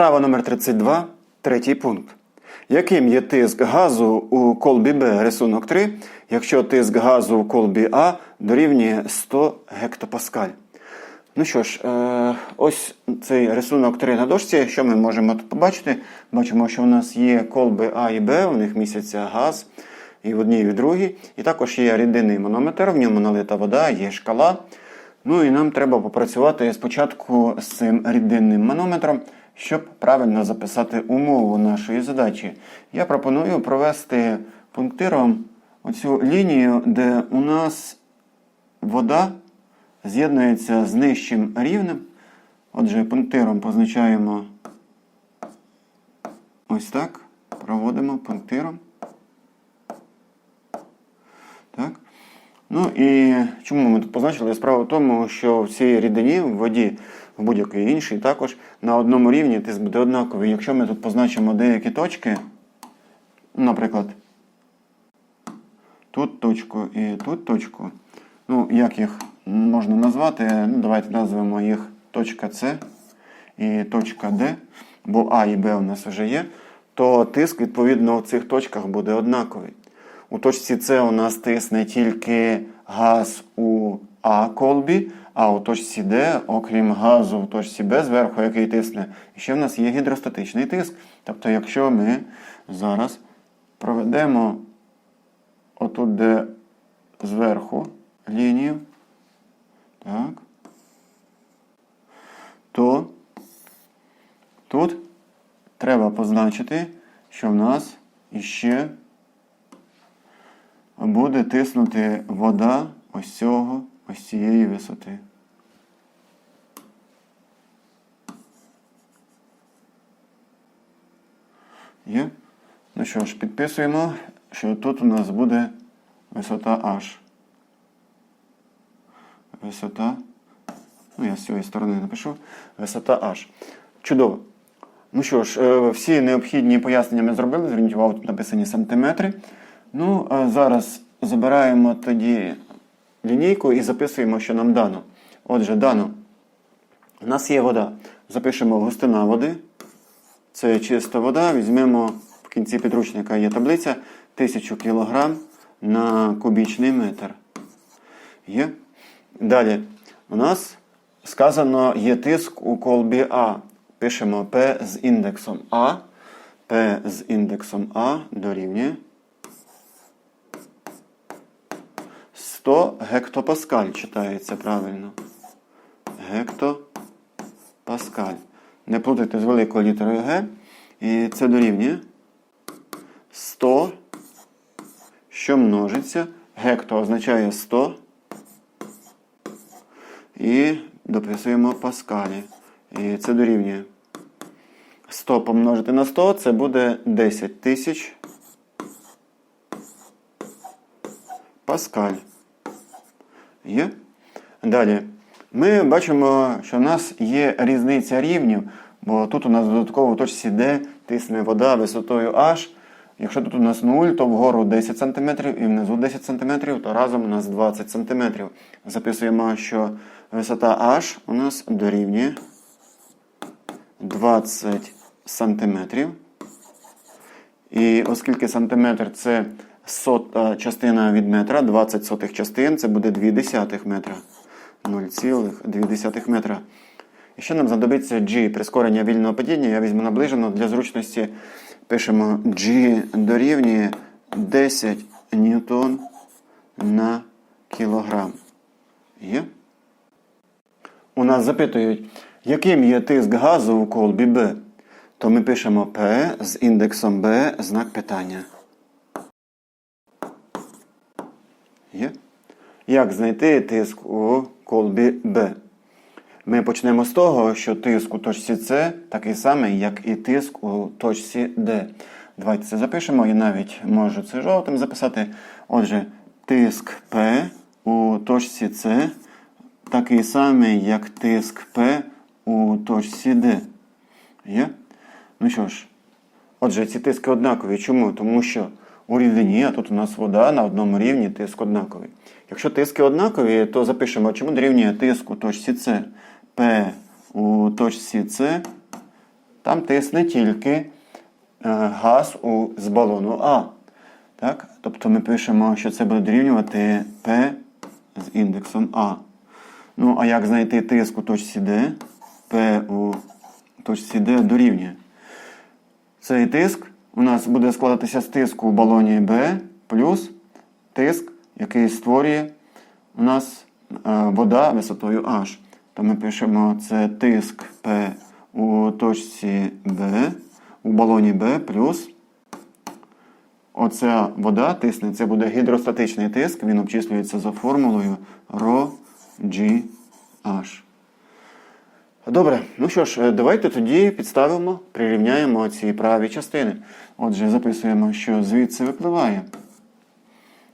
Вправа номер 32, третій пункт. Яким є тиск газу у колбі Б рисунок 3, якщо тиск газу у колбі А дорівнює 100 гектопаскаль? Ну що ж, е, ось цей рисунок 3 на дошці. Що ми можемо тут побачити? Бачимо, що у нас є колби А і Б, у них міститься газ і в одній, і в другій. І також є рідинний манометр, в ньому налита вода, є шкала. Ну і нам треба попрацювати спочатку з цим рідинним манометром, щоб правильно записати умову нашої задачі. Я пропоную провести пунктиром оцю лінію, де у нас вода з'єднується з нижчим рівнем. Отже, пунктиром позначаємо ось так. Проводимо пунктиром. Так. Ну і чому ми тут позначили? Справа в тому, що в цій рідині, в воді, в будь-якій іншій, також на одному рівні тиск буде однаковий. Якщо ми тут позначимо деякі точки, наприклад, тут точку і тут точку, ну, як їх можна назвати? Ну, давайте назвемо їх точка С і точка Д, бо А і Б у нас вже є, то тиск, відповідно, в цих точках буде однаковий. У точці С у нас тисне тільки газ у А колбі, а у точці Д, окрім газу в точці Б зверху, який тисне, ще в нас є гідростатичний тиск. Тобто, якщо ми зараз проведемо отут, де зверху лінію, так, то тут треба позначити, що в нас іще буде тиснути вода ось цього, ось цієї висоти. Є? Ну що ж, підписуємо, що тут у нас буде висота H. Висота. Ну, я з цієї сторони напишу. Висота H. Чудово. Ну що ж, е, всі необхідні пояснення ми зробили. Зверніть увагу, тут написані сантиметри. Ну, а зараз забираємо тоді лінійку і записуємо, що нам дано. Отже, дано. У нас є вода. Запишемо густина води. Це чиста вода. Візьмемо в кінці підручника є таблиця 1000 кг на кубічний метр. Є. Далі. У нас сказано є тиск у колбі А. Пишемо P з індексом А. P з індексом А дорівнює 100 гектопаскаль читається правильно. Гектопаскаль. Не плутайте з великою літерою Г. І це дорівнює 100, що множиться. Гекто означає 100. І дописуємо паскалі. І це дорівнює 100 помножити на 100, це буде 10 тисяч паскаль. Є? Далі. Ми бачимо, що в нас є різниця рівнів, бо тут у нас додатково в точці D тисне вода висотою H. Якщо тут у нас 0, то вгору 10 см і внизу 10 см, то разом у нас 20 см. Записуємо, що висота H у нас дорівнює 20 см. І оскільки сантиметр це сота частина від метра, 20 сотих частин, це буде 2 десятих метра. 0,2 метра. І ще нам знадобиться G прискорення вільного падіння. Я візьму наближено для зручності. Пишемо G дорівнює 10 ньютон на кілограм. Є? У нас запитують, яким є тиск газу у колбі Б. То ми пишемо P з індексом B знак питання. Є? Як знайти тиск у колбі Б? Ми почнемо з того, що тиск у точці С такий самий, як і тиск у точці Д. Давайте це запишемо. Я навіть можу це жовтим записати. Отже, тиск П у точці С такий самий, як тиск П у точці Д. Є? Ну що ж, отже, ці тиски однакові. Чому? Тому що у рідині, а тут у нас вода на одному рівні тиск однаковий. Якщо тиски однакові, то запишемо, чому дорівнює тиск у точці С. П у точці С там тисне тільки е, газ у, з балону А. Так? Тобто ми пишемо, що це буде дорівнювати P з індексом А. Ну, а як знайти тиск у точці D? P у точці D дорівнює. Цей тиск у нас буде складатися з тиску у балоні B плюс тиск, який створює у нас е, вода висотою H. То ми пишемо це тиск P у точці B, у балоні B плюс оця вода тисне, це буде гідростатичний тиск, він обчислюється за формулою ρgh. Добре, ну що ж, е, давайте тоді підставимо, прирівняємо ці праві частини. Отже, записуємо, що звідси випливає.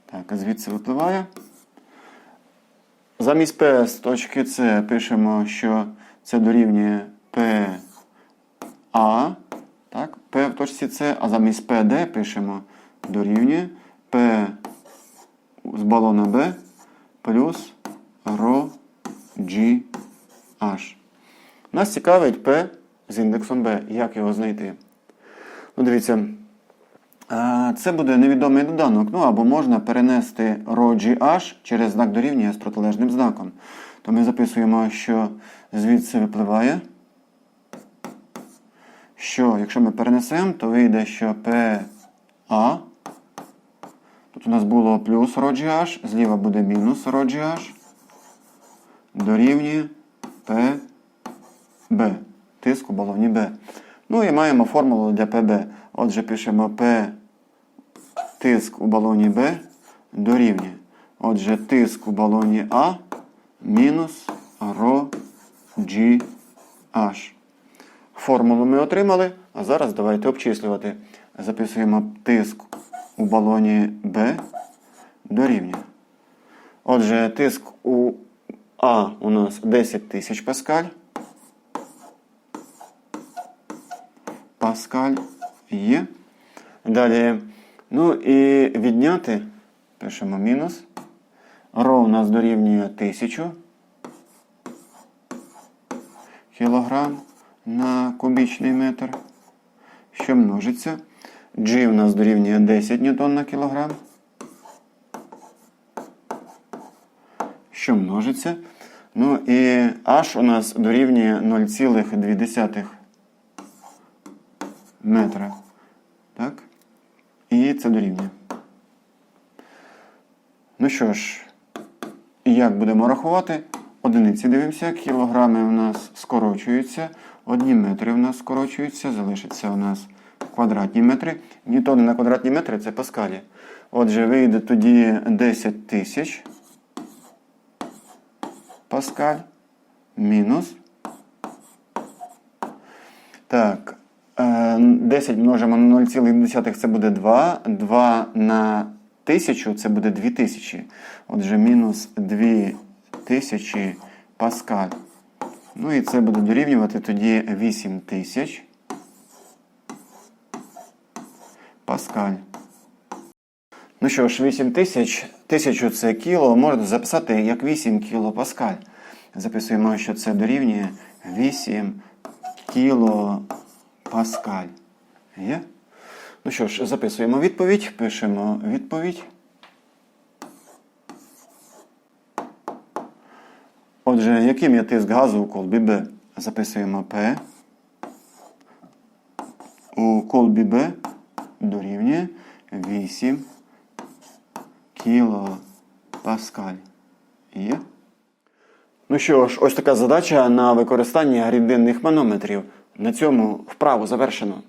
Так, звідси випливає. Замість P з точки С пишемо, що це дорівнює PA. Так, P в точці С, а замість PD пишемо дорівнює P з балона B плюс ρgh. Нас цікавить P з індексом B. Як його знайти? Ну, Дивіться, це буде невідомий доданок. Ну або можна перенести ρGH через знак дорівнює з протилежним знаком. То ми записуємо, що звідси випливає. Що, якщо ми перенесемо, то вийде, що PA. Тут у нас було плюс RoGH, зліва буде мінус RoGH, дорівнює P. Б. Тиск у балоні Б. Ну і маємо формулу для ПБ. Отже, пишемо P тиск у балоні Б дорівнює. Отже, тиск у балоні А мінус ρ G H. Формулу ми отримали, а зараз давайте обчислювати. Записуємо тиск у балоні Б дорівнює. Отже, тиск у А у нас 10 тисяч паскаль. Паскаль є. Далі, ну і відняти, пишемо мінус. Ро у нас дорівнює 1000 кілограм на кубічний метр, що множиться. G у нас дорівнює 10 ньютон на кілограм, що множиться. Ну і H у нас дорівнює 0,2 метра. Так? І це дорівнює. Ну що ж, як будемо рахувати? Одиниці дивимося, кілограми у нас скорочуються, одні метри у нас скорочуються, залишиться у нас квадратні метри. Ньютони на квадратні метри це паскалі. Отже, вийде тоді 10 тисяч паскаль мінус. Так, е, 10 множимо на 0,1 це буде 2. 2 на 1000 це буде 2000. Отже, мінус 2000 паскаль. Ну і це буде дорівнювати тоді 8000 паскаль. Ну що ж, 8 тисяч, 1000 це кіло, можна записати як 8 кіло паскаль. Записуємо, що це дорівнює 8 кіло паскаль. Є? Ну що ж, записуємо відповідь, пишемо відповідь. Отже, яким є тиск газу у колбі Б? Записуємо П. У колбі Б дорівнює 8 кілопаскаль. Є? Ну що ж, ось така задача на використання рідинних манометрів. На цьому вправу завершено.